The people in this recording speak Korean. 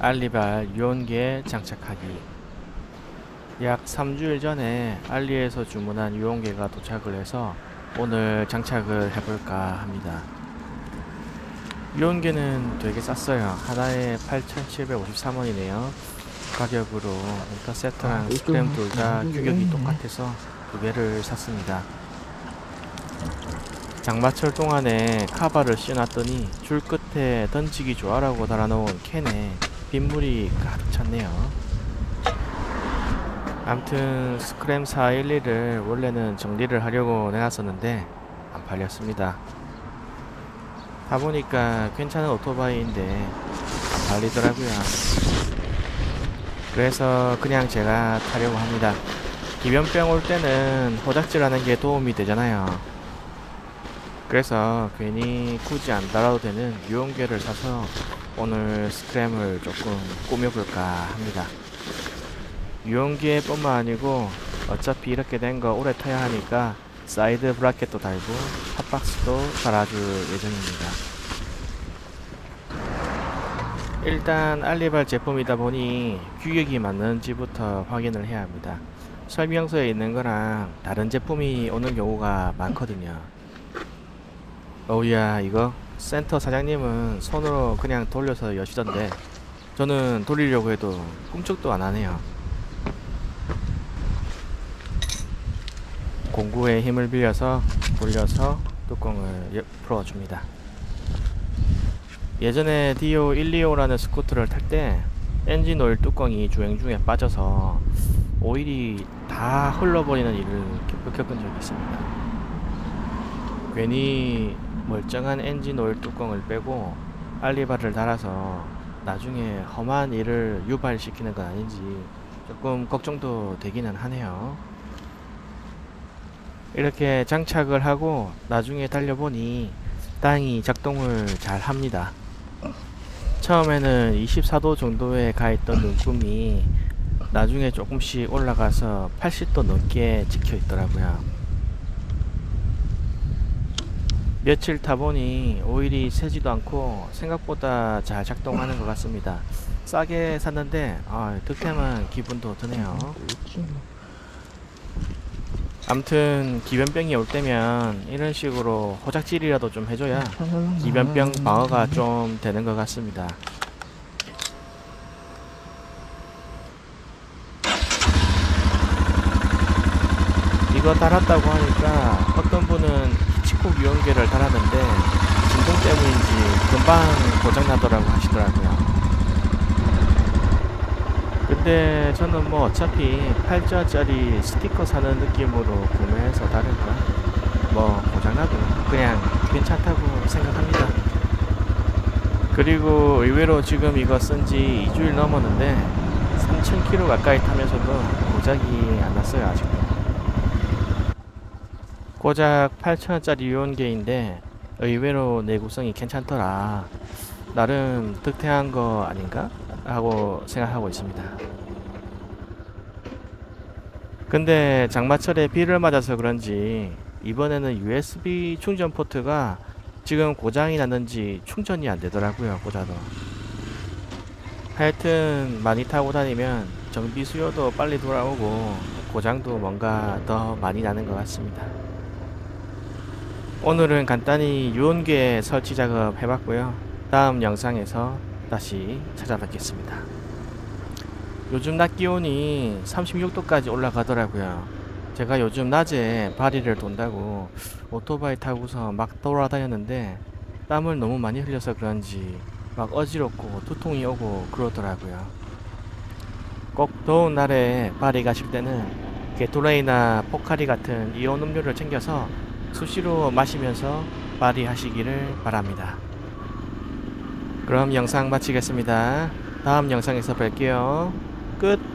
알리발 유온기에 장착하기 약 3주일 전에 알리에서 주문한 유온계가 도착을 해서 오늘 장착을 해볼까 합니다. 유온계는 되게 쌌어요. 하나에 8,753원이네요. 가격으로 인터셉터랑 아, 스크램 둘 다 규격이. 똑같아서 두 개를 샀습니다. 장마철 동안에 카바를 씌워놨더니 줄 끝에 던지기 좋아라고 달아놓은 캔에 빗물이 가득 찼네요. 암튼 스크램 411을 원래는 정리를 하려고 내놨었는데 안 팔렸습니다. 타보니까 괜찮은 오토바이인데 안 팔리더라고요. 그래서 그냥 제가 타려고 합니다. 기변병 올 때는 호작질하는 게 도움이 되잖아요. 그래서 괜히 굳이 안 달아도 되는 유온계를 사서 오늘 스크램을 조금 꾸며볼까 합니다. 유온계뿐만 아니고 어차피 이렇게 된 거 오래 타야 하니까 사이드 브라켓도 달고 핫박스도 달아줄 예정입니다. 일단 알리발 제품이다 보니 규격이 맞는지부터 확인을 해야 합니다. 설명서에 있는 거랑 다른 제품이 오는 경우가 많거든요. 어우야 이거 센터 사장님은 손으로 그냥 돌려서 여시던데 저는 돌리려고 해도 꿈쩍도 안 하네요. 공구의 힘을 빌려서 돌려서 뚜껑을 여- 풀어줍니다. 예전에 디오 125라는 스쿠터를 탈 때 엔진 오일 뚜껑이 주행 중에 빠져서 오일이 다 흘러버리는 일을 겪- 겪은 적이 있습니다. 괜히 멀쩡한 엔진 오일 뚜껑을 빼고 알리바를 달아서 나중에 험한 일을 유발시키는 건 아닌지 조금 걱정도 되기는 하네요. 이렇게 장착을 하고 나중에 달려보니 땅이 작동을 잘 합니다. 처음에는 24도 정도에 가 있던 눈금이 나중에 조금씩 올라가서 80도 넘게 찍혀 있더라고요. 며칠 타보니 오일이 새지도 않고 생각보다 잘 작동하는 것 같습니다. 싸게 샀는데 아, 득템한 기분도 드네요. 암튼 기변병이 올 때면 이런 식으로 호작질이라도 좀 해줘야 기변병 방어가 좀 되는 것 같습니다. 이거 달았다고 하니까 유연계를 달았는데 진동 때문인지 금방 고장나더라고 하시더라고요. 근데 저는 뭐 어차피 8자짜리 스티커 사는 느낌으로 구매해서 다를까 뭐 고장나도 그냥 괜찮다고 생각합니다. 그리고 의외로 지금 이거 쓴 지 2주일 넘었는데 3000km 가까이 타면서도 고장이 안 났어요 아직도. 고작 8,000원짜리 유온계인데 의외로 내구성이 괜찮더라. 나름 득템한 거 아닌가? 하고 생각하고 있습니다. 근데 장마철에 비를 맞아서 그런지 이번에는 USB 충전 포트가 지금 고장이 났는지 충전이 안 되더라고요, 꽂아도. 하여튼 많이 타고 다니면 정비 수요도 빨리 돌아오고 고장도 뭔가 더 많이 나는 것 같습니다. 오늘은 간단히 유온계 설치 작업 해봤고요. 다음 영상에서 다시 찾아뵙겠습니다. 요즘 낮 기온이 36도까지 올라가더라고요. 제가 요즘 낮에 바리를 돈다고 오토바이 타고서 막 돌아다녔는데 땀을 너무 많이 흘려서 그런지 막 어지럽고 두통이 오고 그러더라고요. 꼭 더운 날에 바리 가실 때는 게토레이나 포카리 같은 이온 음료를 챙겨서 수시로 마시면서 바리 하시기를 바랍니다. 그럼 영상 마치겠습니다. 다음 영상에서 뵐게요. 끝.